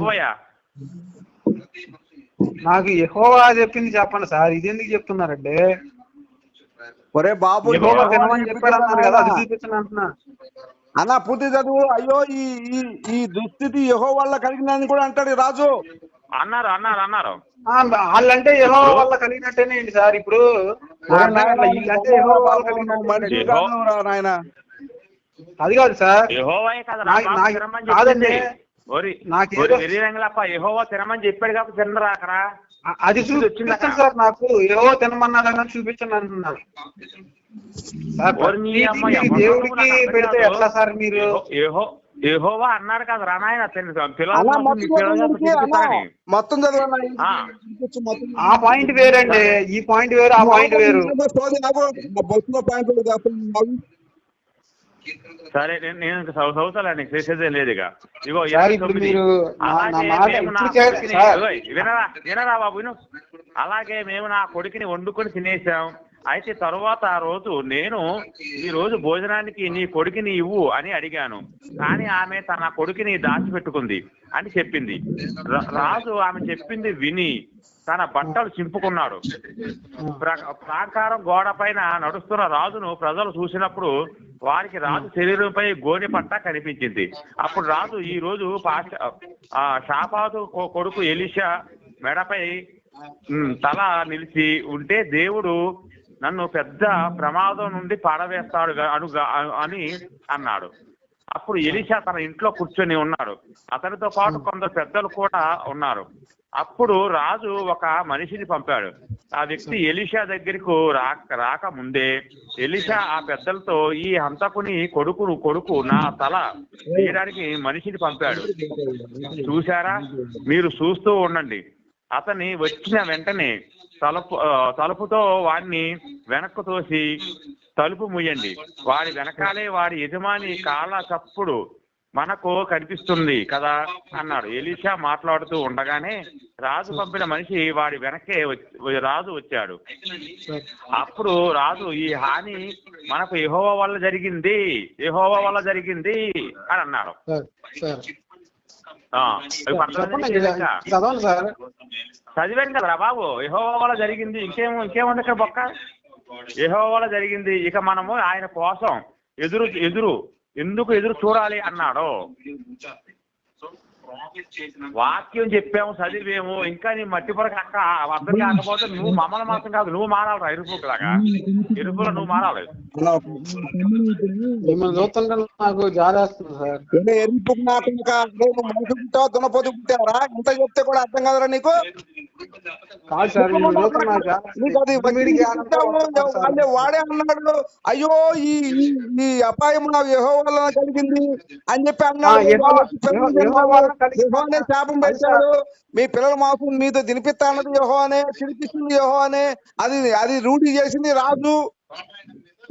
చెప్పబోయా నాకు యెహోవా చెప్పింది చెప్పండి సార్ ఇది ఎందుకు చెప్తున్నారంటే ఒరే బాబు అన్న పూర్తి చదువు అయ్యో ఈ ఈ ఈ దుస్థితి యహో వల్ల కలిగినని కూడా అంటాడు రాజు అన్నారు అన్నారు అన్నారు ఆ, వాళ్ళంటే యెహోవా వల్ల కలిగినట్టేనే సార్ ఇప్పుడు యెహో- అది కాదు సార్ యెహోవాయే కదా నాకు- వెర్రిరంగులప్ప యెహోవా తినమని చెప్పాడు కాబట్టి తినరా అక్కడ అది? చూపించండి సార్ నాకు యెహోవా తినమన్నాడని చూపించండి ఎవరు దేవుడికి పెడితే కాదు. ఎట్లా సార్ మీరు యెహో- యెహో యెహోవా అన్నాడు కదా రానాయన మొత్తం. ఆ. పాయింట్ వేరండి ఈ పాయింట్ వేరు ఆ పాయింట్ వేరు పాయింట్. సరే నేను నీకు చేసేదే లేదు ఇక. ఇగో వినరా వినరా బాబు విను. అలాగే మేము నా కొడుకుని వండుకొని తినేసాం. అయితే తరువాత ఆ రోజు నేను ఈ రోజు భోజనానికి నీ కొడుకుని ఇవ్వు అని అడిగాను. కానీ ఆమె తన కొడుకుని దాచిపెట్టుకుంది అని చెప్పింది. రాజు ఆమె చెప్పింది విని తన బట్టలు చింపుకున్నాడు. ప్రాకారం గోడ పైన నడుస్తున్న రాజును ప్రజలు చూసినప్పుడు వారికి రాజు శరీరంపై గోని పట్ట కనిపించింది. అప్పుడు రాజు ఈ రోజు పాష కొడుకు ఎలిషా మెడపై తల నిలిచి ఉంటే దేవుడు నన్ను పెద్ద ప్రమాదం నుండి పాడవేస్తాడు అను అని అన్నాడు. అప్పుడు ఎలిషా తన ఇంట్లో కూర్చొని ఉన్నాడు. అతనితో పాటు కొందరు పెద్దలు కూడా ఉన్నారు. అప్పుడు రాజు ఒక మనిషిని పంపాడు. ఆ వ్యక్తి ఎలిషా దగ్గరకు రాక రాక ముందే ఎలిషా ఆ పెద్దలతో ఈ హంతకుని కొడుకును కొడుకు నా తల తీయడానికి మనిషిని పంపాడు. చూశారా? మీరు చూస్తూ ఉండండి. అతని వచ్చిన వెంటనే తలుపు తలుపుతో వాడిని వెనక్కు తోసి తలుపు ముయ్యండి వాడి వెనకాలే వాడి యజమాని కాళ్ళ చప్పుడు మనకు కనిపిస్తుంది కదా అన్నాడు. ఎలీషా మాట్లాడుతూ ఉండగానే రాజు పంపిన మనిషి వాడి వెనకే వచ్చి- రాజు వచ్చాడు. అప్పుడు రాజు ఈ హాని మనకు యెహోవా వల్ల జరిగింది యెహోవా వల్ల జరిగింది అని అన్నాడు. చదివాను కదరా బాబు యెహోవా వల్ల జరిగింది ఇంకేం ఇంకేముంది ఇక్కడ బొక్క? యెహోవా వల్ల జరిగింది ఇక మనము ఆయన కోసం ఎదురు ఎదురు ఎందుకు ఎదురు చూడాలి అన్నాడు? వాక్యం చెప్పాము చదివేము. ఇంకా నీ మట్టి పొరకు అక్క అర్థం కాకపోతే నువ్వు మమ్మల్ని మాత్రం కాదు నువ్వు మారాలి ఎరుపు లాగా ఎరుపులో నువ్వు మారాలి. మిమ్మల్ని చూస్తుంటే నాకు జాలేస్తుంది సార్. నాకు మనిషి పుట్టావా పుట్టావరా చెప్తే కూడా అర్థం కాదురా నీకు? కాదు సార్ వాళ్ళే వాడే అన్నాడు అయ్యో ఈ ఈ- ఈ అపాయం నా యహో వల్ల కలిగింది అని చెప్పి అన్నాడు. యెహోవానే శాపం పెట్టాడు. మీ పిల్లల మాసం మీతో తినిపిస్తా అన్నది యహో అనే తినిపిస్తుంది యహో అనే అది అది రూఢి చేసింది రాజు.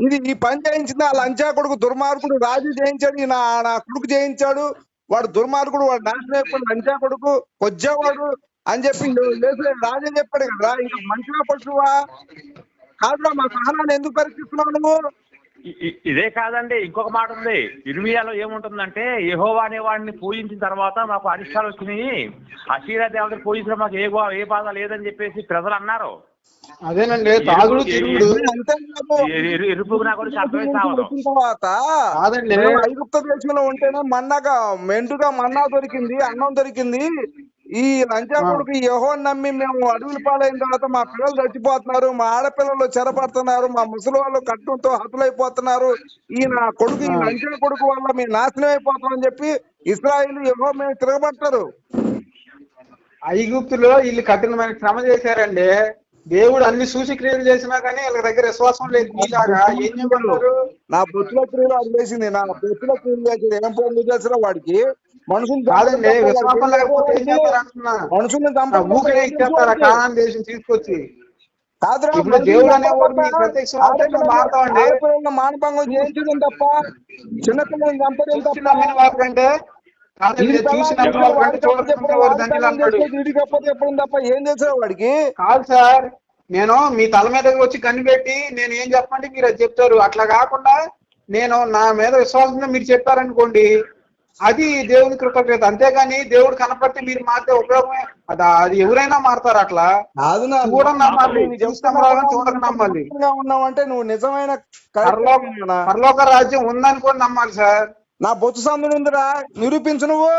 ఇది ఈ పని చేయించింది ఆ లంచా కొడుకు దుర్మార్గుడు. రాజు చేయించాడు నా నా కొడుకు చేయించాడు. వాడు దుర్మార్గుడు వాడు నాశనం అయిపోయిన లంచా కొడుకు కొజ్జావాడు అని చెప్పి రాజు చెప్పాడు కదా ఇంకా మనిషిగా పశువా కాదురా మా సహనాన్ని ఎందుకు పరీక్షిస్తున్నావు నువ్వు? ఇదే కాదండి ఇంకొక మాట ఉంది. ఇర్మియాలో ఏముంటుందంటే యెహోవా అనే వాడిని పూజించిన తర్వాత మాకు అరిష్టాలు వచ్చినాయి. అశీరా దేవతను పూజించడం మాకు ఏ ఏ బాధ లేదని చెప్పేసి ప్రజలు అన్నారు. అదేనండి తాగుడు తిరుగుడు. కాదండి. ఐగుప్త దేశంలో ఉంటేనే మన్నాగా మెండుగా మన్నా దొరికింది అన్నం దొరికింది. ఈ లంచా కొడుకు యహో నమ్మి మేము అడవులు పాలైన తర్వాత మా పిల్లలు చచ్చిపోతున్నారు మా ఆడపిల్లలు చెరపడుతున్నారు మా ముసలి వాళ్ళు కట్టంతో హతులైపోతున్నారు. ఈ నా కొడుకు ఈ లంచా కొడుకు వల్ల మేము నాశనం అయిపోతామని చెప్పి ఇస్రాయిల్ యహో మేము తిరగబడతారు. ఐగుప్తులో వీళ్ళు కఠినమైన శ్రమ చేశారండి. దేవుడు అన్ని సూచక్రియలు చేసినా కానీ వీళ్ళ దగ్గర విశ్వాసం లేదు. మీలాగా ఏం చేయగలరు నా బొత్తుల క్రియలు అది చేసింది నా బొత్తుల క్రియలు చేసింది ఏం పనులు చేసినా వాడికి? మనుషులు కాదండి విశ్వాసం లేకపోతే ఏం చేస్తారు అంటున్నా? మనుషుల్ని ఊరికే ఇచ్చేస్తారా దేశం తీసుకొచ్చి. ఇప్పుడు దేవుడు అనేవాడు మీకు ప్రత్యక్షం మానభంగం చేయించడం తప్ప చిన్నపిల్లల్ని చంపడం చూసి తప్ప. నమ్మిన ఏం చేసావు వాడికి? కాదు సార్ నేను మీ తల మీదకి వచ్చి కనిపెట్టి నేను ఏం చెప్పండి మీరు అది చెప్తారు. అట్లా కాకుండా నేను నా మీద విశ్వాసంతో మీరు చెప్పారనుకోండి అది దేవుని కృతజ్ఞత అంతేగాని దేవుడు కనపడితే మీరు మారితే ఉపయోగమే. అది అది ఎవరైనా మారతారు అట్లా? చూడని నమ్మాలి. చూడక నమ్మాలి. గా ఉన్నావంటే నువ్వు నిజమైన? పరలోక రాజ్యం ఉందని కూడా నమ్మాలి సార్. నా బొత్తు సందులు ఉందిరా. నిరూపించు నువ్వు.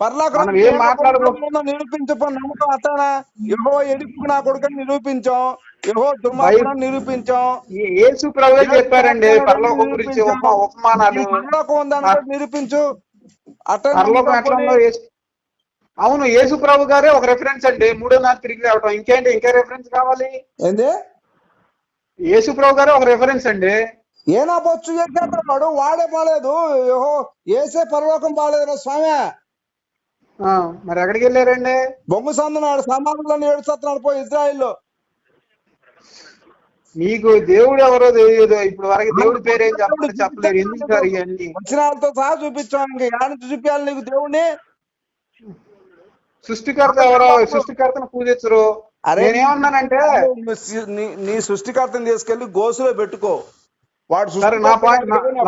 పర్లాక. నిరూపించు నమ్మకం అట్టానా యహో ఎడుపు నా కొడుకని నిరూపించాం. యహో దుర్మార్గుడు నిరూపించాం. యేసు ప్రభు చెప్పారండి? పరలోకం గురించి ఉప ఉపమానాలు. పరలోకం ఉందని నిరూపించు. అవును యేసు ప్రభు గారే ఒక రెఫరెన్స్ అండి. మూడో నాలుగు తిరిగి రావటం. ఇంకేంటి? ఇంకా రెఫరెన్స్ కావాలి? ఏంది? యేసు ప్రభు గారే ఒక రెఫరెన్స్ అండి. ఏనా బొచ్చు చేసేస్తాడు వాడు? వాడే బాలేదు యహో ఏసే పరలోకం బాలేదు స్వామి. ఆ, మరి ఎక్కడికి వెళ్ళారండి? బొంగు సందునాడు సమాధులను ఏడుస్తున్నాడు పో ఇజ్రాయిల్లో మీకు దేవుడు ఎవరో తెలియదు. ఇప్పుడు వరకు దేవుడి పేరు ఏం చెప్పలేదు. చెప్పలేరు ఎందుకు సార్ ఇవన్నీ? వచనాలతో సహా చూపించాం. ఇంకా యాడ చూపించాలి నీకు దేవుణ్ణి? సృష్టికర్త ఎవరో? సృష్టికర్తను పూజించరు. అరే నేనేమన్నానంటే నీ- నీ సృష్టికర్తను తీసుకెళ్ళి గోసులో పెట్టుకో. వాడు సరే, నా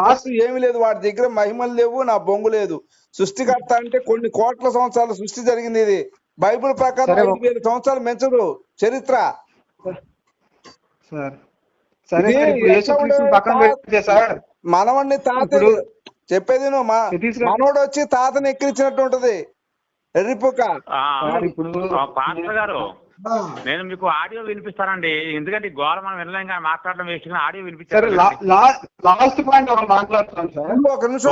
లాస్ట్- ఏమి లేదు వాడి దగ్గర మహిమలు లేవు నా బొంగు లేదు. సృష్టికర్త అంటే కొన్ని కోట్ల సంవత్సరాల సృష్టి జరిగింది ఇది. బైబిల్ ప్రకారం ఐదు వేల సంవత్సరాలు మెచ్చదు చరిత్ర. సార్. మనవణ్ణి తాత చెప్పేది నువ్వు మా. మనోడు వచ్చి తాతని ఎక్కిరించినట్టు ఉంటది. ఎర్రిపుక. ఇప్పుడు ఆ, పాస్టర్ గారు నేను మీకు ఆడియో వినిపిస్తానండి. ఎందుకంటే గోల మనం వినలేం కానీ మాట్లాడడం వేస్ట్ కానీ ఆడియో సరే వినిపిస్తారు లాస్ట్ పాయింట్ మాట్లాడుతాను సార్. ఒక నిమిషం.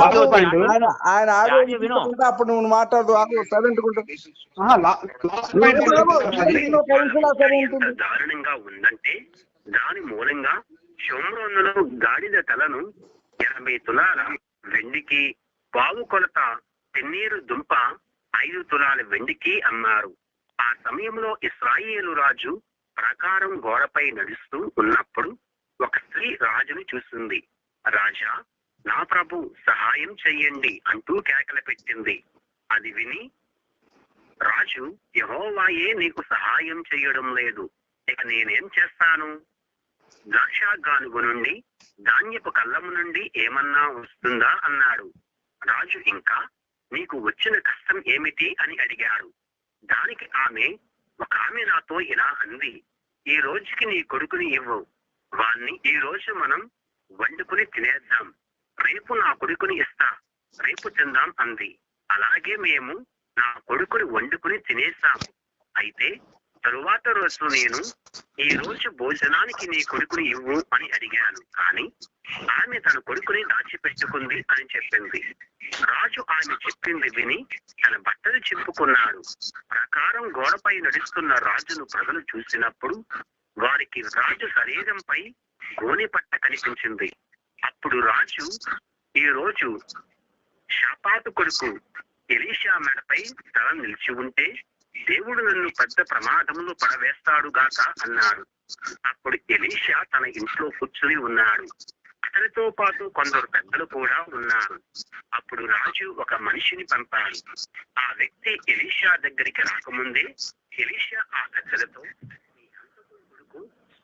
ఆయన ఆడియో విను. అప్పుడు నువ్వు మాట్లాడు సైలెంట్ దారుణంగా ఉందంటే దాని మూలంగా షోమ్రోనులో గాడిద తలను ఎనభై తులాల వెండికి పావు కొలత తెన్నీరు దుంప ఐదు తులాల వెండికి అమ్మారు. ఆ సమయంలో ఇస్రాయేలు రాజు ప్రకారం గోడపై నడుస్తూ ఉన్నప్పుడు ఒక స్త్రీ రాజును చూసింది. రాజా నా ప్రభు సహాయం చెయ్యండి అంటూ కేకలు పెట్టింది. అది విని రాజు యహోవాయే నీకు సహాయం చేయడం లేదు. ఇక నేనేం చేస్తాను? ద్రాక్షగానుగు నుండి ధాన్యపు కళ్ళము నుండి ఏమన్నా వస్తుందా? అన్నాడు. రాజు ఇంకా నీకు వచ్చిన కష్టం ఏమిటి? అని అడిగాడు. దానికి ఆమె ఒక ఆమె నాతో ఇలా అంది ఈ రోజుకి నీ కొడుకుని ఇవ్వు వాణ్ణి ఈ రోజు మనం వండుకుని తినేద్దాం రేపు నా కొడుకుని ఇస్తా రేపు తిందాం అంది. అలాగే మేము నా కొడుకుని వండుకుని తినేసాము అయితే తరువాత రోజు నేను ఈ రోజు భోజనానికి నీ కొడుకుని ఇవ్వు అని అడిగాను. కానీ ఆమె తన కొడుకుని దాచిపెట్టుకుంది అని చెప్పింది. రాజు ఆమె చెప్పింది విని తన బట్టలు చింపుకున్నాడు. ప్రకారం గోడపై నడుస్తున్న రాజును ప్రజలు చూసినప్పుడు వారికి రాజు శరీరంపై గోని పట్ట కనిపించింది. అప్పుడు రాజు ఈ రోజు షాపాతు కొడుకు ఎలీషా మెడపై తల నిలిచి ఉంటే దేవుడు నన్ను పెద్ద ప్రమాదంలో పడవేస్తాడు గాక అన్నాడు. అప్పుడు ఎలీషా తన ఇంట్లో కూర్చుని ఉన్నాడు. అతనితో పాటు కొందరు పెద్దలు కూడా ఉన్నారు. అప్పుడు రాజు ఒక మనిషిని పంపాడు. ఆ వ్యక్తి ఎలీషా దగ్గరికి రాకముందే ఎలీషా ఆ పెద్దలతో కొడుకు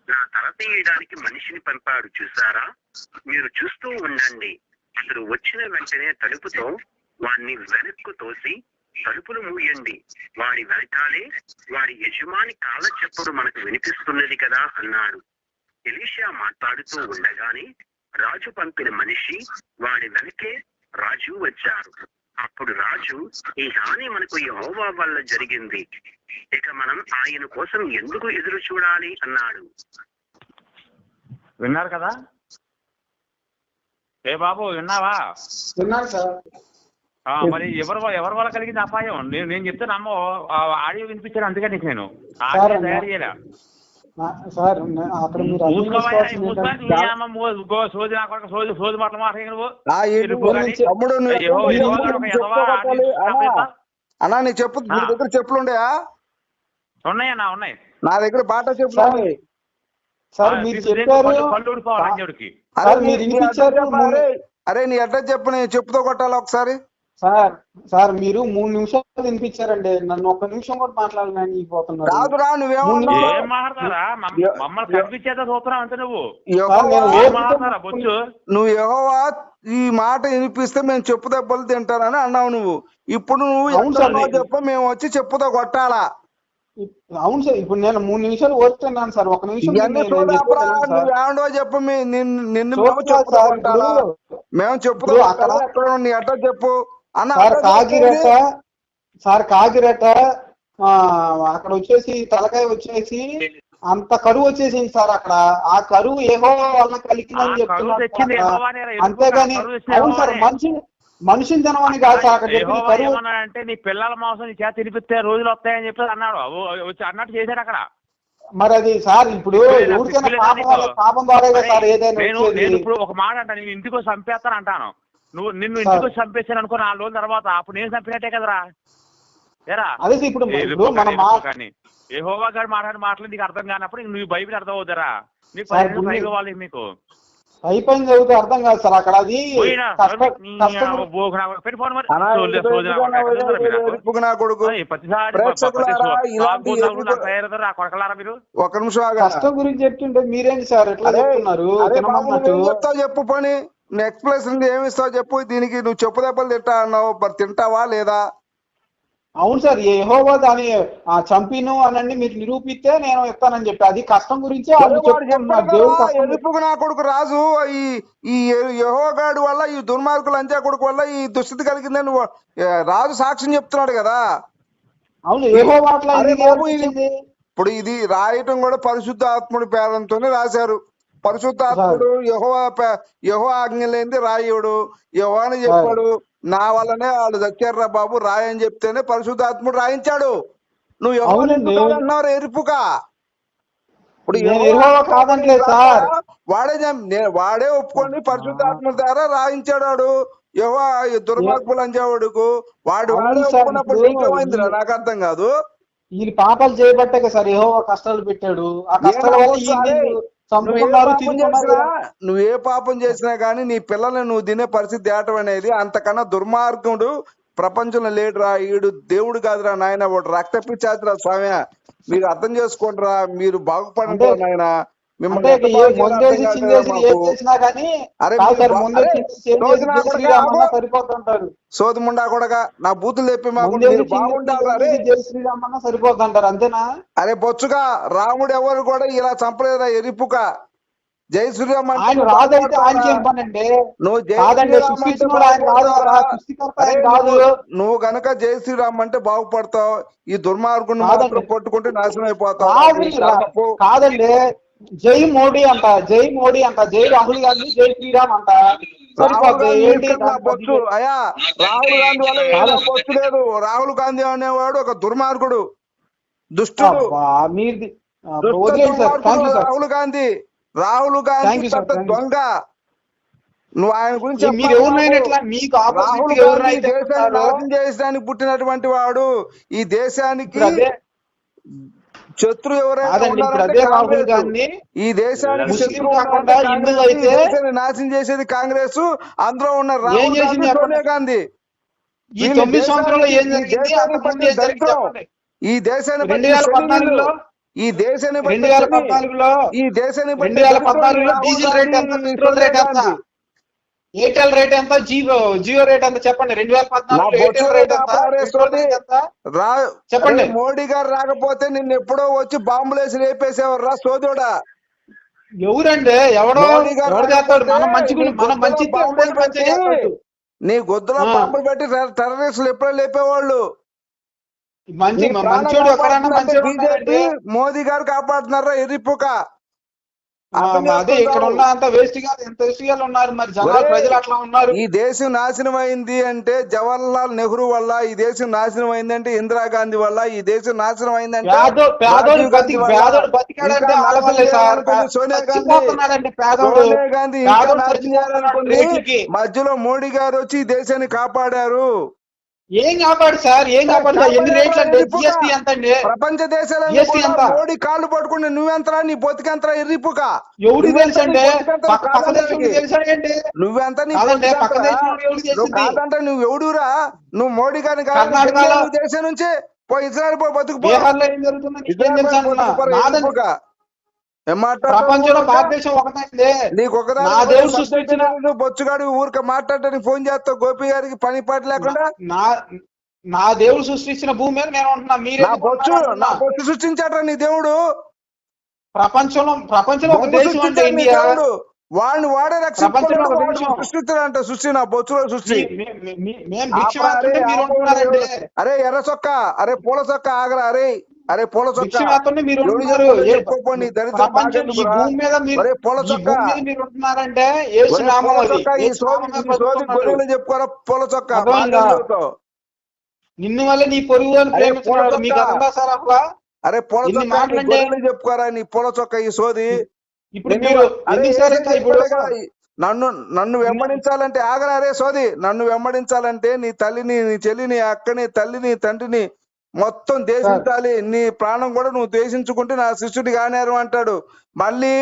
నా తల తీయడానికి మనిషిని పంపాడు చూసారా మీరు చూస్తూ ఉండండి. అతడు వచ్చిన వెంటనే తలుపుతో వాణ్ణి వెనక్కు తోసి తలుపులు మూయండి. వాడి వెనకాలే వాడి యజమాని కాళ్ళ చెప్పుడు మనకు వినిపిస్తున్నది కదా అన్నాడు. ఎలీషా మాట్లాడుతూ ఉండగానే రాజు పంపిన మనిషి వాడి వెనకే రాజు వచ్చారు. అప్పుడు రాజు ఈ హాని మనకు యెహోవా వల్ల జరిగింది. ఇక మనం ఆయన కోసం ఎందుకు ఎదురు చూడాలి? అన్నాడు. విన్నారు కదా? ఏ బాబు విన్నావా? విన్నాను సార్. ఆ, మరి ఎవరు ఎవరి వల్ల కలిగింది అపాయం? నేను నేను చెప్తే నమ్మ ఆడియో వినిపించాను అందుకని నేను. ఆడియో తయారు చేయలే. సార్ అక్కడ మీరు మూ- అన్నా, నీ చెప్పు నీ ఆ. దగ్గర చెప్పులు ఉండయా ఉన్నాయన్నా ఉన్నాయి. నా దగ్గర బాట చెప్పులు సార్ ఉన్నాయి. మీరు చెప్పారు. అరే నీ అడ్రస్ చెప్పు నేను చెప్పుతో కొట్టాలి ఒకసారి? సార్ సార్ మీరు మూడు నిమిషాలు వినిపించారండి. నన్ను ఒక్క నిమిషం కూడా మాట్లాడలేని పోతున్నారు కాదురా నువ్వేమన్నావు ఏం మాట్లాడతారా? మమ్మ- యో- మమ్మల్ని కనిపించేదా చూస్తున్నావు అంతే నువ్వు. యెహోవా ఈ మాట వినిపిస్తే మేము చెప్పు దెబ్బలు తింటానని అన్నావు నువ్వు. ఇప్పుడు నువ్వు చెప్పు మేము వచ్చి చెప్పుతో కొట్టాలా? అవును సార్ ఇప్పుడు నేను మూడు నిమిషాలు ఓడుతున్నాను సార్. ఒక నిమిషం ఏమండో చెప్పు నిన్ను మేము కొట్టాలా అక్కడ- ఎక్కడ నీ అడ్డ చెప్పు. సార్ చెప్పండి. సార్ కాకిరెట్ట ఆ, అక్కడ వచ్చేసి తలకాయ వచ్చేసి అంత కరువు వచ్చేసింది సార్ అక్కడ. ఆ కరువు ఏహో వల్ల కలిగిందని చెప్తున్నారు అంతేగాని అవును సార్. మనిషి మనిషిని తినమని కాదు సార్ అక్కడ చెప్పింది కరువు. ఏమన్నాడంటే నీ పిల్లల మాంసం నీ చేత తినిపిస్తే రోజులు వస్తాయని చెప్పి అన్నాడు. ఓ- వచ్చి అన్నట్టు చేశాడు అక్కడ. మరి అది సార్ ఇప్పుడు ఎవరికైనా పాపం ద్వారాగా సార్ ఏదైనా నేను ఇప్పుడు ఒక మాట అంటాను నేను ఇంటికి చంపేస్తాను అంటాను. నువ్వు నిన్ను. ఇంటికి వచ్చి చంపేసాను అనుకో నాలుగు రోజుల తర్వాత అప్పుడు నేను చంపినట్టే కదరా. ఏరా? అదే ఇప్పుడు కానీ ఏ హోవా గారు మాట్లాడిన మాటలు నీకు అర్థం కానప్పుడు నువ్వు బైబిల్ అర్థం అవుతారా నీకు ఇవ్వాలి మీకు. అయిపోయింది చదివితే అర్థం కాదు సార్ అక్కడ అది ఒక నిమిషం కష్టం గురించి చెప్తుంటే మీరేంటి సార్ ఎట్లా చెప్తున్నారు? చెప్పు పని. నువ్వు ఎక్స్ప్లెనేషన్ ఏమి ఇస్తావు చెప్పు దీనికి నువ్వు చెప్పు దెబ్బలు తింటా అన్నావు మరి తింటావా లేదా అవును సార్ యెహోవా దాని చంపిను అనండి మీరు నిరూపిస్తే నేను ఇస్తానని చెప్పి అది కష్టం గురించి. ఎరుపుకు నా కొడుకు రాజు ఈ ఈ యహోగాడు వల్ల ఈ దుర్మార్గుల అంజా కొడుకు వల్ల ఈ దుస్థితి కలిగిందని రాజు సాక్ష్యం చెప్తున్నాడు కదా అవును యెహోవా అట్లా? ఇప్పుడు ఇది రాయటం కూడా పరిశుద్ధ ఆత్ముడి పేరంతోనే రాశారు పరిశుద్ధ ఆత్ముడు యహో యహో ఆజ్ఞ లేనిది రాయుడు. యహోని చెప్పాడు నా వల్లనే వాళ్ళు చచ్చారురా బాబు రాయని చెప్తేనే పరిశుద్ధ ఆత్ముడు రాయించాడు. నువ్వు అవునండి. అన్నారు ఎరుపుగా ఇప్పుడు సార్. వాడే వాడే ఒప్పుకొని పరిశుద్ధాత్మ ద్వారా రాయించాడు యహో దుర్మార్గులు అంచేవాడుకు వాడు ఒప్పుకున్నప్పుడు నీకేమైందిరా ఈ- నాకు అర్థం కాదు. వీళ్ళు పాపాలు చేయబట్టే సార్ యెహోవా కష్టాలు పెట్టాడు. ఆ కష్టాల వల్ల నువ్వు ఏ పాపం చేసినా నువ్వు ఏ పాపం చేసినా గానీ నీ పిల్లల్ని నువ్వు తినే పరిస్థితి తేటం అనేది అంతకన్నా దుర్మార్గుడు ప్రపంచంలో లేడురా ఈడు దేవుడు కాదురా నాయన వాడు రక్త పిచ్చాతిరా స్వామి? మీరు అర్థం చేసుకోండిరా మీరు బాగుపడండి నాయన. సోది ముండా కూడా నా బూతులు సరిపోతుంటారు అంతేనా? అరే బొచ్చుగా రాముడు ఎవరు కూడా ఇలా చంపలేదా ఎరిపుక? జై శ్రీరామ్ నువ్వు గనక జై శ్రీరామ్ అంటే బాగుపడతావు ఈ దుర్మార్గుని కొట్టుకుంటే నాశనం అయిపోతావు. కాదండి. జై మోడీ అంట జై మోడీ అంట జై రాహుల్ గాంధీ జై శ్రీరామ్ అంట. రాహుల్ గాంధీ రాహుల్ వల్ల బొచ్చు లేదు. రాహుల్ గాంధీ అనేవాడు ఒక దుర్మార్గుడు దుష్టుడు. దుష్ట రాహుల్ గాంధీ. రాహుల్ గాంధీ. దొంగ. నువ్వు ఆయన గురించి మీరు ఎవరినైనా మీకు దేశాన్ని నాశనం పుట్టినటువంటి వాడు ఈ దేశానికి శత్రు రాహుల్. గాంధీ ఈ దేశానికి కాకుండా హిందువులు అయితే నాశనం చేసేది కాంగ్రెస్ అందులో ఉన్న రాహుల్ గాంధీ. సోనియా గాంధీ ఈ వీళ్ళు తొమ్మిది సంవత్సరాల్లో ఏం దేశానికి- ఈ జరిగింది దేశాన్ని ఈ దేశాన్ని రెండు వేల పద్నాలుగులో. ఈ దేశాన్ని బట్టి రెండు వేల శని. పద్నాలుగులో ఈ దేశాన్ని బట్టి రెండు వేల దరిద్రం పద్నాలుగులో రాహుల్ డీజిల్ రేట్ ఎంత గాంధీ, పెట్రోల్ రేట్ ఎంత సోనియా గాంధీ. ఎయిర్టెల్ రేట్ ఎంత? జియో జియో రేట్ ఎంత? చెప్పండి. రెండు వేల బొచ్చు ఎయిర్టెల్ రేట్ ఎంత? చెప్పండి. మోడీ గారు రాకపోతే నిన్ను ఎప్పుడో వచ్చి బాంబులేసి రేపేసేవారు రా సోదోడా ఎవరండి? ఎవడో చేస్తాడు? మనం మంచి నీ మనం మంచి నీ గొద్దులో. బాంబులు పెట్టి టెర- టెర్రరిస్టులు ఎప్పుడో లేపేవాళ్ళు. మంచి మంచోడు ఎక్కడన్నా మంచి బీజేపీ మోదీ గారు కాపాడుతున్నారా? ఎర్రిపుక. అర్థం అదే ఇక్కడ. ఉన్న అంత వేస్ట్గా ఎంత వేస్ట్గా ఉన్నారు మరి జనాలు ప్రజలు అట్లా ఉన్నారు. ఈ దేశం నాశనం అయింది అంటే జవహర్లాల్ నెహ్రూ వల్ల ఈ దేశం నాశనం అయిందంటే ఇందిరాగాంధీ వల్ల ఈ దేశం నాశనం అయిందంటే సోనియా గాంధీ సోనియా గాంధీ మధ్యలో మోడీ గారు వచ్చి ఈ దేశాన్ని కాపాడారు. ఏం కాపాడు సార్? ఏం కాపాడు ఎన్ని రేట్లు అంటే ఎర్రిపుక. జిఎస్టీ ఎంత అండి? ప్రపంచ దేశాలలో? మోడీ కాళ్ళు పట్టుకుని నువ్వెంతరా? నీ బొతికెంతరా ఎర్రిపుక ఎవరికి తెలుసు బొతికెంత పక్క దేశం నువ్వెంత? పక్క చేసింది? నువ్వు కాదంటే నువ్వు ఎవడురా? నువ్వు మోడీ గారిని కాదు దేశం నుంచి? పో ఇజ్రాయల్ పో బతుకుపో ప్రపంచంలో భారతదేశం ఒకటైంది. నీకు ఒకదాని నా దేవుడు సృష్టించిన నువ్వు బొచ్చుగాడు ఊరికే మాట్లాడటానికి ఫోన్ చేస్తావు. గోపి గారికి పని పాట లేకుండా? నా నా దేవుడు సృష్టించిన భూమి మీద నేను ఉంటున్నా. మీరే బొచ్చు నా బొచ్చు సృష్టించాట నీ దేవుడు. ప్రపంచంలో ప్రపంచంలో ఒక దేశం అంటే సృష్టించాడు ఇండియా. వాడిని వాడే. సృష్టిస్తాడంట సృష్టి నా బొచ్చులో సృష్టి. అరే, ఎర్ర చొక్క అరే పూల చొక్క ఆగరా అరే. అరే పూల చొక్క. భిక్ష వేస్తుంటే మీరు ఎవడు ఉంటున్నారు చెప్పాడో ఏ- చెప్పుకో, నీ దరిద్రం ప్రపంచం ఈ బాగెందుకురా? భూమి మీద మీరు ఒరే పూల ఈ చొక్క. భూమి మీద మీరు ఉంటున్నారంటే యేసు ఒరే నామం పూల అది? చొక్క ఈ యేసు సోది నామమే ఈ సోది బతుకుతున్నాడు. గొర్రెలు చెప్పుకోరా పూల చొక్క. నిన్ను వల్ల నీ పొరుగు అరే, పూల చొక్కా. చెప్పుకోరా నీ పూల చొక్క ఈ సోది? ఇప్పుడు మీరు నన్ను నన్ను వెంబడించాలంటే ఆగరా రే సోది. నన్ను వెంబడించాలంటే నీ తల్లిని నీ చెల్లిని అక్కని తల్లిని తండ్రిని మొత్తం దేశించాలి. నీ ప్రాణం కూడా నువ్వు దేశించుకుంటే నా శిష్యుడి కానేరు అంటాడు. మళ్ళీ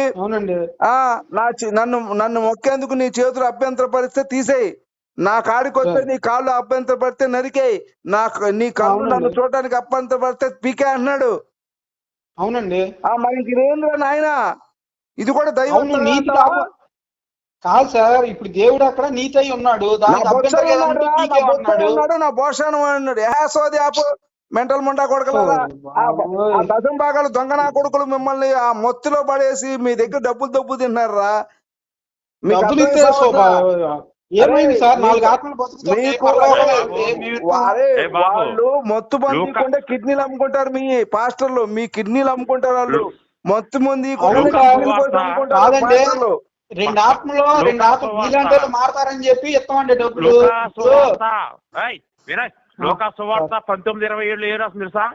ఆ నా నన్ను నన్ను మొక్కేందుకు నీ చేతులు అభ్యంతర పరిస్తే తీసేయి. నా కాడికి వస్తే నీ కాళ్ళు అభ్యంతర పడితే నరికేయి. నా నీ కళ్ళు. నన్ను చూడటానికి అభ్యంతర పడితే పీకే అంటున్నాడు. అవునండి. ఆ మరి ఇదేంద్రా నాయన? ఇది కూడా దైవం కాదు సార్ ఇప్పుడు దేవుడు అక్కడ నీతి అయి ఉన్నాడు. నా దానికి బొచ్చ అభ్యంతరం ఏదంటే ఉన్నాడురా, నా నీకే బొచ్చ ఉన్నాడు? ఉన్నాడు నా భోషణం అన్నాడు ఏ సోది ఆపు. మెంటల్ ముండా కొడుకులారా ఆ దశం భాగాలు దొంగ నా కొడుకులు మిమ్మల్ని ఆ మొత్తులో పడేసి మీ దగ్గర డబ్బులు డబ్బు తిన్నారా? వాళ్ళు మొత్తు మంది లూకా- కొంటే కిడ్నీలు అమ్ముకుంటారు మీ పాస్టర్లు. మీ కిడ్నీలు అమ్ముకుంటారు వాళ్ళు. మొత్తు మంది అమ్ముకుంటారు. రెండు ఆత్మలో రెండు ఆత్మలు సువార్త. మీలాంటి వాళ్ళు మారతారని చెప్పి ఇస్తామండి డబ్బులు. లోకా సువార్త పంతొమ్మిది ఇరవై ఏళ్ళు ఏ రాసింది తెలుసా?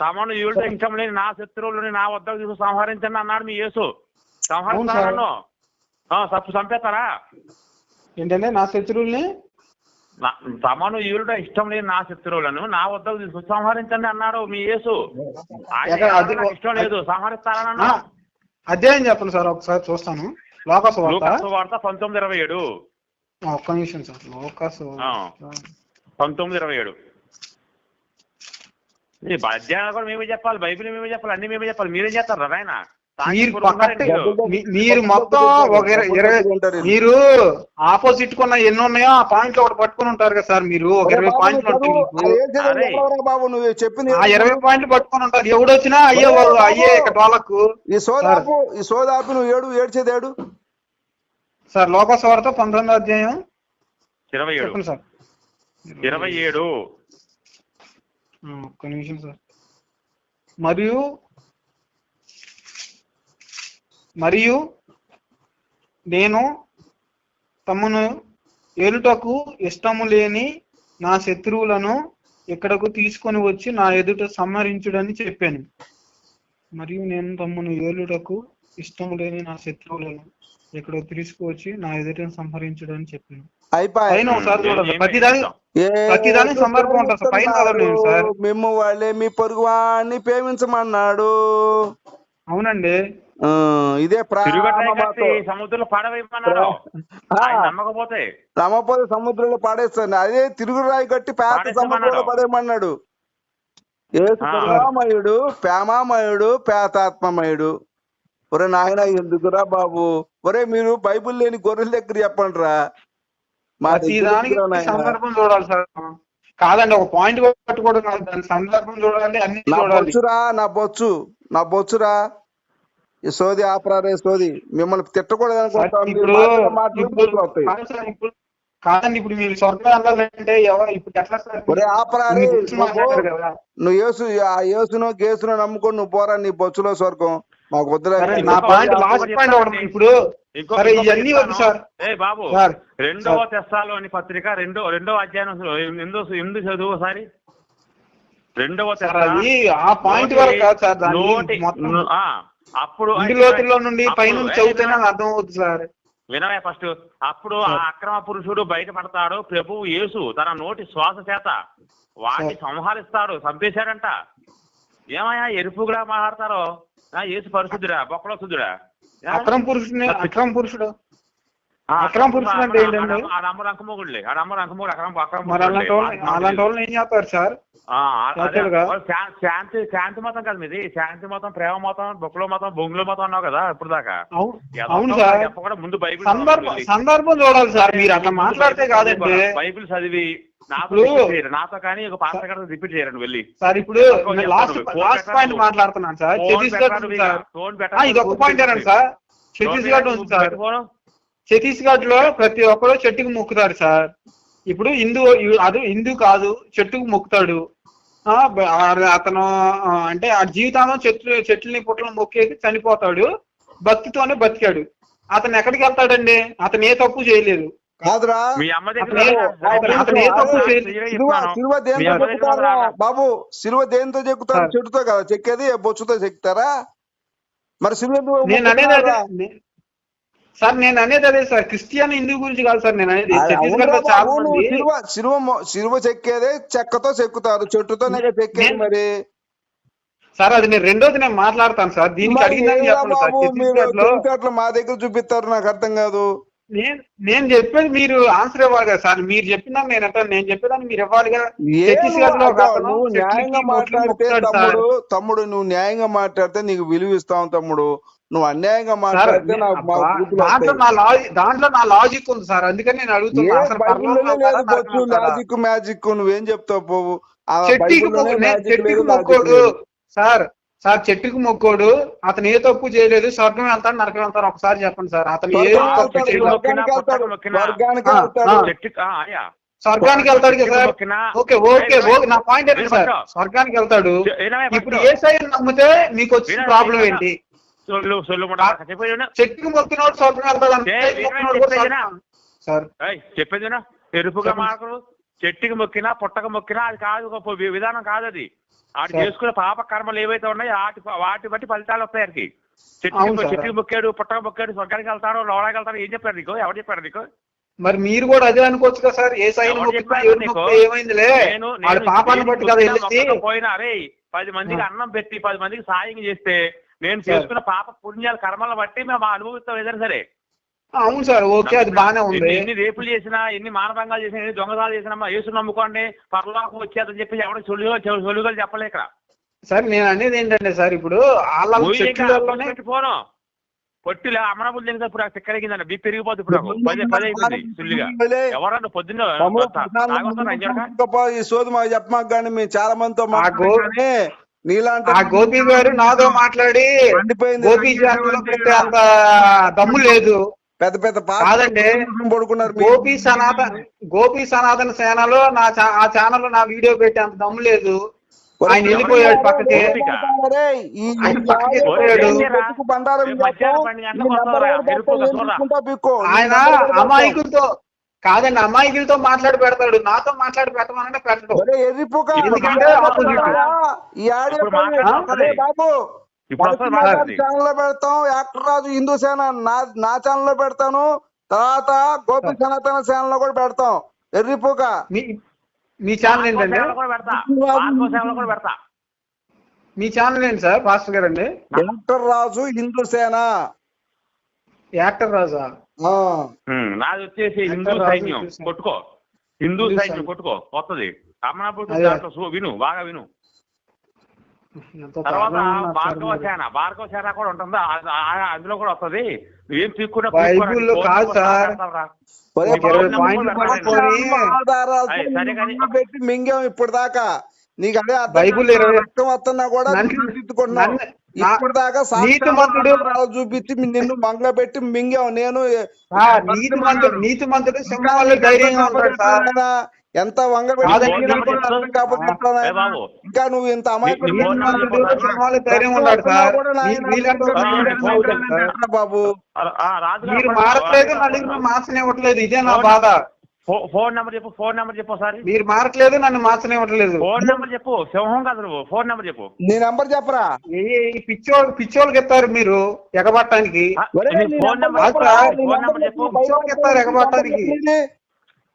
తమను ఏళ్ళు ఇష్టం లేని నా శత్రువులని నా వద్దకు తీసుకు సంహరించండి అన్నాడు మీ యేసు. సంహరిస్తాను తప్పు చంపేస్తారా? ఏంటంటే నా శత్రువుల్ని తమను ఈవుడ ఇష్టం లేని నా శత్రువులను నా వద్దకు తీసుకు సంహరించండి అన్నాడు మీ యేసు. ఇష్టం లేదు సంహరిస్తారని ఆ, అధ్యాయం చెప్పండి సార్ ఒకసారి చూస్తాను. లోకాసు వార్త పంతొమ్మిది ఇరవై ఏడు. ఒక్క నిమిషం సార్ లోకాసు. పంతొమ్మిది ఇరవై ఏడు. ఈ అధ్యాయాలు కూడా మేమే చెప్పాలి బైబిల్ మేమే చెప్పాలి అన్ని మేమే చెప్పాలి. మీరేం చేస్తారు నాయన? మీరు మీరు. మొత్తం ఒక ఇరవై మీరు ఆపోజిట్ కొన్న ఎన్ని ఉన్నాయో ఆ పాయింట్లు ఒకటి పట్టుకొని ఉంటారు కదా సార్ మీరు. ఒక ఇరవై పాయింట్లు ఉంటాయి బాబు నువ్వు? చెప్పింది ఆ ఇరవై పాయింట్లు పట్టుకొని ఉంటారు. ఎవడొచ్చినా అయ్యే వాళ్ళు అయ్యే ఇక్కడ వాళ్ళకు. ఈ సోదాపు ఈ సోదాపు నువ్వు ఏడు ఏడ్చేది ఏడు? సార్ లోకాసు వార్త పంతొమ్మిదో అధ్యాయం. ఇరవై ఏడు. చెప్పండి సార్. ఇరవై ఏడు. ఒక్క నిమిషం సార్. మరియు మరియు నేను తమను ఏలుటకు ఇష్టము లేని నా శత్రువులను ఇక్కడకు తీసుకొని వచ్చి నా ఎదుట సంహరించుడని చెప్పాను. మరియు నేను తమ్మును ఏలుటకు ఇష్టము లేని నా శత్రువులను ఇక్కడ తీసుకువచ్చి నా ఎదుట సంహరించుడని చెప్పాను. అయిపోయి ఒకసారి చూడాలి ప్రతిదాని ఇష్టం? ప్రతిదానికి సందర్భం ఉంటుంది సార్. పైన చదవలేదు సార్. మేము వాళ్ళే మీ పొరుగు వాడిని ప్రేమించమన్నాడు. అవునండి. ఆ, ఇదే సముద్రంలో నమ్మకపోతే. సముద్రంలో పాడేస్తాను అదే తిరుగురాయి కట్టి పేద. సముద్రంలో పడేయమన్నాడు. కరుణామయుడు ప్రేమామయుడు పేతాత్మమయుడు ఒరే నాయన ఎందుకురా బాబు? ఒరే మీరు బైబిల్ లేని గొర్రెల దగ్గర చెప్పండి రా ఎందుకురా నాయనా? సందర్భం చూడాలి సార్. కాదండి ఒక పాయింట్ పట్టుకోవడం కాదు. దాని సందర్భం చూడాలి అన్ని నా చూడాలి. నా బొచ్చు నా బొచ్చురా. ఈ సోది ఆపరారే సోది. మిమ్మల్ని తిట్టకూడదు అనుకుంటా కాదండి ఇప్పుడు మీరు స్వర్గం వెళ్ళాలంటే ఇప్పుడు ఎట్లా ఆపరారే నువ్వు యేసు ఆ యేసును గేసును నమ్ముకొని నువ్వు పోరా నీ బొచ్చులో స్వర్గం. మాకు నా పాయింట్ లాస్ట్ పాయింట్ ఒకటి. ఇప్పుడు ఇంకో సరే ఇంకొకటి ఇవన్నీ వద్దు చెప్తాను. సార్. ఏ బాబు సార్ రెండవ సార్. తెస్సాలోని పత్రిక రెండో రెండో అధ్యాయం ఎందు ఎందు చదువు ఒకసారి? రెండవ ఆ పాయింట్ వరకు కాదు సార్ అప్పుడు లోతుల్లో నుండి ఏ, చదివితేనే అర్థం అవుతుంది సార్. వినవే ఫస్ట్. అప్పుడు ఆ అక్రమ పురుషుడు బయటపడతాడు ప్రభువు యేసు తన నోటి శ్వాస చేత వాటిని సంహరిస్తాడు చంపేశాడంట. ఏమయ్యా ఎరుపుగా మాట్లాడతారో ఆ, యేసు పరిశుద్ధుడా బొక్కలో శుద్ధుడా? అక్రమ పురుషుని అక్రమ పురుషుడు అక్రమ పురుషుడు అంటే ఏంటండి? ఆ నమ్మరు అంకమొగుడులే ఆ నమ్మరు అంకమొగుడు అక్రమ అక్రమ మరి అలాంటి. వాళ్ళని ఏం చేస్తారు సార్? శాంతి శాంతి మతం కదా మీది. శాంతి మతం ప్రేమ మతం బొక్కలో మతం బొంగులో మతం అన్నావు కదా ఇప్పుడు దాకా. అవును సార్. చెప్పకుండా ముందు బైబిల్ సందర్భం చూడాలి సార్. మీరు అట్లా మాట్లాడితే కాదండి బైబిల్ చదివి నాతో కానీ ఒక గారు రిపీట్ చేయరండి వెళ్ళి. సార్ ఇప్పుడు లాస్ట్ లాస్ట్. పాయింట్ మాట్లాడుతున్నాను సార్. ఛత్తీస్గఢ్. ఇది ఒక్క పాయింట్ సార్. ఛత్తీస్గఢ్ ఉంది సార్. ఛత్తీస్గఢ్లో ప్రతి ఒక్కరు చెట్టుకు మొక్కుతారు సార్. ఇప్పుడు హిందూ అది హిందూ కాదు చెట్టుకు మొక్కుతాడు. అతను అంటే ఆ జీవితాంతం చెట్లు చెట్లని పుట్లని మొక్కేసి చనిపోతాడు. భక్తితోనే బతికాడు. అతను ఎక్కడికి వెళ్తాడండి? అతను ఏ తప్పు చేయలేదు. కాదురా. సిలువ దేంతో చెక్కుతారా? బాబు సిలువ దేంతో చెక్కుతారు. చెట్టుతో కదా చెక్కేది బొచ్చుతో చెక్కుతారా? మరి సిలువ నేను అనేది సార్ నేను అనేది అదే సార్ క్రిస్టియన్ హిందూ గురించి కాదు సార్ నేను అనేది ఛత్తీస్గఢ్లో చాలా బాబు, నువ్వు మంది సిలువ సిలువ మొ- సిలువ చెక్కేదే చెక్కతో చెక్కుతారు చెక్కేది నేను- మరి. సార్ అది నేను రెండోది నేను మాట్లాడతాను సార్ దీనికి అడిగిందని చెప్పండి సార్ ఛత్తీస్గఢ్లో మా దగ్గర చూపిస్తారు నాకు అర్థం కాదు. నేను నేను చెప్పేది మీరు ఆన్సర్ ఇవ్వాలి కదా సార్ మీరు చెప్పినా నేను అంటాను నేను చెప్పేదాన్ని మీరు ఇవ్వాలిగా ఛత్తీస్గఢ్లో నువ్వు- న్యాయంగా మొట్లు మాట్లాడితే. తమ్ముడు తమ్ముడు నువ్వు న్యాయంగా మాట్లాడితే నీకు విలువ ఇస్తాం తమ్ముడు. నువ్వు అన్యాయంగా సార్ మాట్లాడితే దాంట్లో. నా లాజిక్ దాంట్లో నా లాజిక్ ఉంది సార్. అందుకని నేను అడుగుతున్నా. ఉందా? మ్యాజిక్ నువ్వేం చెప్తావు పోవు? ఆ చెట్టుకి లాజిక్ మొక్కోడు. సార్ సార్ చెట్టుకు మొక్కోడు. అతను ఏ తప్పు చేయలేదు. స్వర్గం వెళ్తాడు నరకం వెళ్తాడు. ఒకసారి చెప్పండి సార్. అతను ఏ తప్పు వెళ్తాడు, చేయలేదు. స్వర్గానికి వెళ్తాడు కదా ఓకే ఓకే ఓకే. నా పాయింట్ ఏంటి సార్? స్వర్గానికి వెళ్తాడు. ఇప్పుడు? ఏ సైడ్ నమ్మితే మీకు వచ్చిన? ప్రాబ్లం ఏంటి? సొల్లు చెప్పేది. చెట్టుకు మొక్కినోడు సార్. ఎరుపుగా. మాకడు చెట్టుకి మొక్కినా పుట్టక మొక్కినా అది కాదు వి- విధానం కాదు అది ఆడు. చేసుకునే పాప కర్మలు ఏవైతే ఉన్నాయో వాటి వాటి బట్టి ఫలితాలు వస్తాయి ఆయనకి చెట్టుకి. చెట్టుకి మొక్కాడు పుట్టక మొక్కాడు స్వర్గానికి వెళ్తాడు లోడానికి వెళ్తాడు ఏం చెప్పారు నీకు ఎవరు చెప్పారు నీకు మరి మీరు కూడా అదే అనుకోవచ్చు కదా సార్ ఏ ఏమైందిలే బట్టి కదా వెళ్ళేది మొక్కకపోయినా అరే పది మందికి. అన్నం పెట్టి పది మందికి సాయం చేస్తే నేను. చేసుకున్న పాప పుణ్యాల కర్మలను బట్టి మేము అనుభవిస్తాం ఏదైనా సరే. అవును సార్ ఓకే అది బానే ఉంది. ఎన్ని- రేపులు చేసినా ఎన్ని మానభంగాలు చేసినా ఎన్ని దొంగదాలు చేసినా మా యేసు నమ్ముకోండి పరలోకం వచ్చేదని చెప్పి ఎవరు సొల్లుగా సొల్లుగా చెప్పలే ఇక్కడ. సార్ నేను అనేది ఏంటంటే సార్ ఇప్పుడు పోను. పొట్టిలే అమరాబుద్ధి తిరిగితే ఇప్పుడు తిక్కలిగిందండి బీ పెరిగిపోతుంది ఇప్పుడు. పదే పదే అయిపోయింది సుల్లిగా. ఎవరన్నా పొద్దున్న ఈ సోది మాకు చెప్పమాక కానీ మేము చాలా మందితో మాట్లాడుతానే నీలాంటి ఆ గోపి గారు నాతో మాట్లాడి గోపి ఛానల్ పెట్టే అంత దమ్ము లేదు. పెద్ద పెద్ద కాదండి. పడుకున్నారు. గోపి సనాతన్ గోపి సనాతన సేనలో నా చా- ఆ ఛానల్ నా వీడియో పెట్టే అంత దమ్ము లేదు. ఆయన వెళ్ళిపోయాడు పక్కకి. ఆయన. అమాయకులతో కాదండి అమాయకులతో మాట్లాడి పెడతాడు. నాతో మాట్లాడి పెట్టమనంటే పెట్టడు. ఎందుకంటే బాబు. ఛానల్లో పెడతాం. యాక్టర్ రాజు హిందూ సేన నా నా ఛానల్లో పెడతాను. తర్వాత గోపి సనాతన ఛానల్లో కూడా పెడతాం. ఎర్రిపుక మీ మీ ఛానల్ ఏంటండి? మీ ఛానల్ ఏంటి సార్? పాస్టర్ గారండి? యాక్టర్ రాజు హిందూ సేన. యాక్టర్ రాజా? నాది వచ్చేసి హిందూ సైన్యం. కొట్టుకో. హిందూ సైన్యం. కొట్టుకో. దాంట్లో సు- విను బాగా విను. తర్వాత భార్గవ. సేన భార్గవ సేన కూడా ఉంటుందా? అందులో కూడా వస్తుంది నువ్వేం పెట్టి మింగాం ఇప్పుడు దాకా నీకు అదే బైబిల్. ఇరవై- వస్తున్నా కూడా ఇప్పుడు దాకా నీతి ఆధారాలు చూపించి నిన్ను మంగ పెట్టి మింగాం నేను నీతి మంతుడు నీతి మంతుడు సింహాలు ధైర్యంగా ఉంటాడు సార్. ఎంత వంగ. ఇంకా నువ్వు ఇంత అమాయకుడు బాబు? రాజు మీరు మారట్లేదు నలుగురు మార్చనివ్వట్లేదు ఇదే నా బాధ. ఫోన్ నెంబర్ చెప్పు ఫోన్ నెంబర్ చెప్పు ఒకసారి. మీరు మారట్లేదు నన్ను మార్చనివ్వట్లేదు. ఫోన్ నెంబర్ చెప్పు సింహం కాదు నువ్వు ఫోన్ నెంబర్ చెప్పు. నీ నెంబర్ చెప్పరా? ఈ పిచ్చోళ్ళు పిచ్చోళ్ళకి ఎత్తారు మీరు ఎగబట్టడానికి. నీ ఫోన్ నెంబర్? చెప్పు పిచ్చోళ్ళకి ఎత్తారు ఎగబట్టడానికి చెప్పు.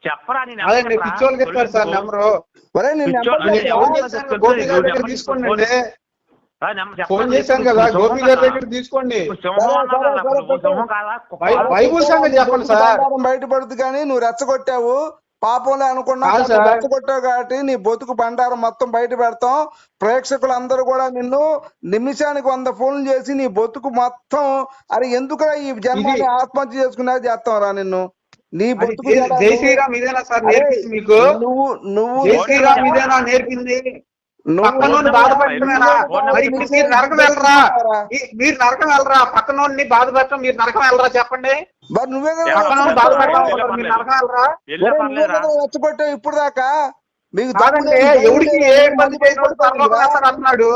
చెప్పరా నీ అదే నెంబర్ చెప్పరా? పిచ్చోళ్ళకి ఎత్తారు సార్ నెంబరు. తీసుకోండి అండి ఆ, నెంబర్ చెప్పరా? ఫోన్ చేశాను కదా గోపి గారి దగ్గర తీసుకోండి? బైబుల్ సంగతి చెప్పండి సార్. బండారం బయటపడుతుంది కానీ నువ్వు రెచ్చగొట్టావు. పాపంలో అనుకున్నా. రెచ్చగొట్టావు కాబట్టి నీ బతుకు బండారం మొత్తం బయట పెడతాం. ప్రేక్షకులు అందరూ కూడా నిన్ను నిమిషానికి వంద ఫోన్లు చేసి నీ బతుకు మొత్తం అరే ఎందుకురా ఈ జన్మని ఆత్మహత్య చేసుకున్నా చేస్తాం రా నిన్ను? నీ బతుకు నువ్వు నువ్వు నేర్పింది నువ్వు- పక్కనోని బాధపెట్టమేనా మరి మీరు నరకం వెళ్ళరా? మీరు నరకం వెళ్ళరా? పక్కనోని బాధ పెట్టడం మీరు నరకం వెళ్ళరా చెప్పండి. మరి నువ్వే పక్కనోని మీరు నరకం వెళ్ళరా? రెచ్చగొట్టావు ఇప్పుడు దాకా? మీకు ఎవరికి ఏ ఇబ్బంది అంటున్నాడు.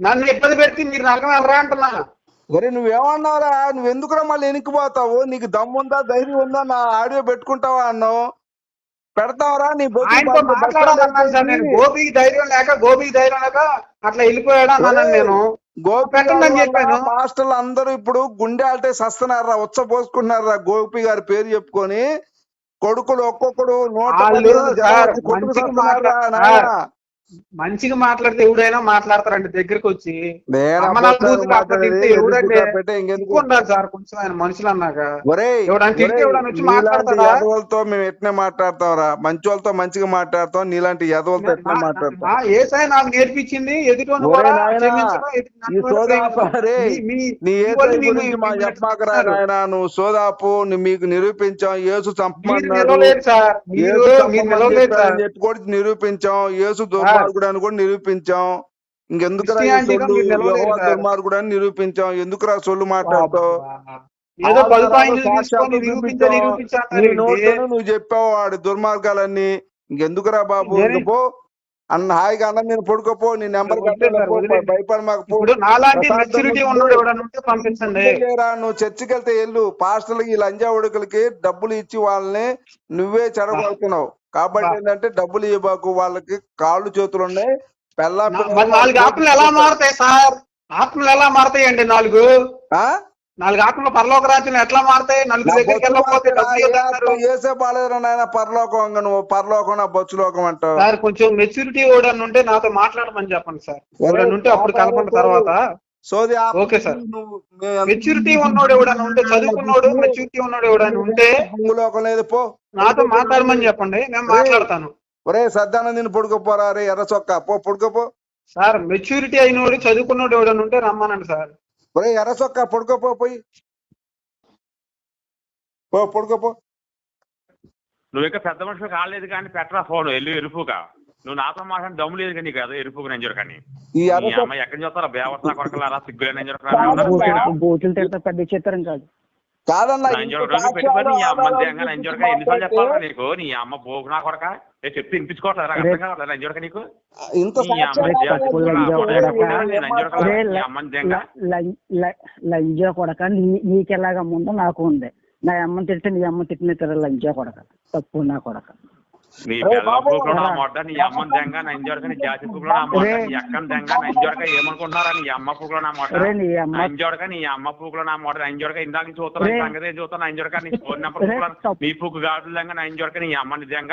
నన్ను ఇబ్బంది పెడితే మీరు నరకం వెళ్ళరా అంటున్నా. ఒరే నువ్వేమన్నావురా? నువ్వు ఎందుకురా మళ్ళీ వెనక్కిపోతావు నీకు దమ్ముందా? ధైర్యం ఉందా? నా ఆడియో పెట్టుకుంటావా అన్నావు? పెడతావరా నీ ఆయనతో బండి మాట్లాడాలన్నాను సార్ నేను. గోపికి ధైర్యం లేక గోపికి ధైర్యం లేక అట్లా వెళ్ళిపోయాడు అన్నాను నేను. గోపి పెట్టండి అని చెప్పాను. మాస్టర్లు అందరూ ఇప్పుడు గుండె ఆల్టే సస్తున్నారా ఉచ్చ పోసుకుంటున్నారా గోపి గారి పేరు చెప్పుకొని. కొడుకులు ఒక్కొక్కడు నూట మంచిగా మాట్లాడతారు. మాట్లాడితే ఎవడైనా మాట్లాడతారండి దగ్గరికి వచ్చి ఉండాలి సార్ కొంచెం ఆయన మనుషులు అన్నాక? ఎదవలతో మేము ఎట్నే మాట్లాడతాం రా మంచి వాళ్ళతో మంచిగా మాట్లాడతాం నీలాంటి ఎదవలతో ఎట్నే మాట్లాడతాం ఆ ఏసై నాకు నేర్పించింది ఎదుటోని ఒరే కూడా నాయనా, క్షమించడం, ఎదుటి ఈ నన్ను కూడా సోదాపు ప్రేమించడం. రే, మీ- మీ- నీ మీ ఏసై వాళ్ళు గురించి మీరు- మా మీరు చెప్పమాకరా చెప్తున్నారు. నాయన నువ్వు సోదాపు మీకు నిరూపించాం యేసు మీరు చంపమన్నాడు సార్ మీరు యేసు మీరు దుర్మార్గుడు అని కూడా నిరూపించాం. సార్. దుర్మార్గుడు అని నిరూపించాం. ఎందుకురా సొల్లు మాట్లాడతావు? నువ్వు చెప్పావు వాడి దుర్మార్గాలన్నీ. ఇంకెందుకురా బాబు? పో. అన్న హాయిగా అన్న నేను పడుకోపో. నీ నెంబర్ వదిలేయ్ సార్, వదిలేయ్. భయపడి మాకు పో. ఇప్పుడు నాలాంటి ప్రశాంతంగా మెచ్యూరిటీ ఉండు. ఉన్నాడు ఎవడన్నా ఉంటే పంపించండి. లేరా నువ్వు చర్చికి వెళ్తే వెళ్ళు. పాస్టర్లకి ఈ లంజా ఉడుకులకి డబ్బులు ఇచ్చి వాళ్ళని నువ్వే చెడగొడుతున్నావు కాబట్టి. ఏంటంటే డబ్బులు ఇవ్వకు వాళ్ళకి కాళ్ళు చేతులు ఉన్నాయి పెళ్ళా నాలుగు ఆత్మలు ఎలా మారుతాయి సార్ ఆత్మలు ఎలా మారుతాయండి నాలుగు ఆ? నాలుగు ఆత్మలు పరలోక రాజ్యం ఎట్లా మారుతాయి నలుగురు దగ్గరికి వెళ్ళకపోతే ఏసే నాయన పరలోకం నువ్వు పరలోకం నా బొచ్చు లోకం అంటావు సార్ కొంచెం మెచ్యూరిటీ ఎవడన్నా ఉంటే నాతో మాట్లాడమని చెప్పండి సార్ ఎవడన్నా ఉంటే అప్పుడు కలపండి తర్వాత సోది. Okay sir. మెచ్యూరిటీ ఉన్నోడు ఎవడన్నా ఉంటే చదువుకున్నోడు మెచ్యూరిటీ ఉన్నోడు ఎవడన్నా ఉంటే భూలోకం లేదు పో నాతో మాట్లాడమని చెప్పండి నేను మాట్లాడతాను. ఒరే సద్దాన నేను పడుకోపోరా రే ఎర్ర చొక్కా పో పడుకోపో. సార్ మెచ్యూరిటీ అయినోడు చదువుకున్నోడు ఎవడన్నా ఉంటే రమ్మనండి సార్. ఒరే ఎర్ర చొక్కా పడుకోపో పోయి. పో పడుకోపో. నువ్వు ఇంకా పెద్ద మనిషి కాలేదు కానీ పెట్టరా ఫోన్ వెళ్ళి ఎరుపుగా. నువ్వు నాతో మాట్లాడి దమ్ము లేదు కానీ నీకు అదే ఎరుపుగా నేను కానీ ఈ అమ్మాయి ఎక్కడి నుంచి వస్తారా బేవర్సా కొరకలారా సిగ్గులేని బూతులు తిడతా పెద్ద చిత్రం కాదు. కాదన్నా నీ అమ్మ నీకు నీ అమ్మ పోగు నా కొడక ఏ చెప్తే వినిపించుకోవట్లేదా అర్థం కావట్లేదు నంజోడక నీకు ఇంత అమ్మ లంజా కొడక నీ- నీకెలాగా ఉందో నాకు ఉంది నా అమ్మని తిడితే నీ అమ్మ తిట్టిన తిర లంజా కొడక తప్పు నా కొడక నీ పూకులో నా మొడ్డ నీ దెంగ నీ జాతి నా మొడ్డ నీ అక్కని దెంగ నంజోడక ఏమనుకుంటున్నారా నీ అమ్మ నా అమ్మ నీ అమ్మ ఇందాక చూస్తున్నా. సంగతి చూస్తున్నా నంజోడక నీ ఫోన్ నెంబర్ ఒరే, పూకులో తప్పు. నీ పూకు గాడులు దెంగ నీ అమ్మని దెంగ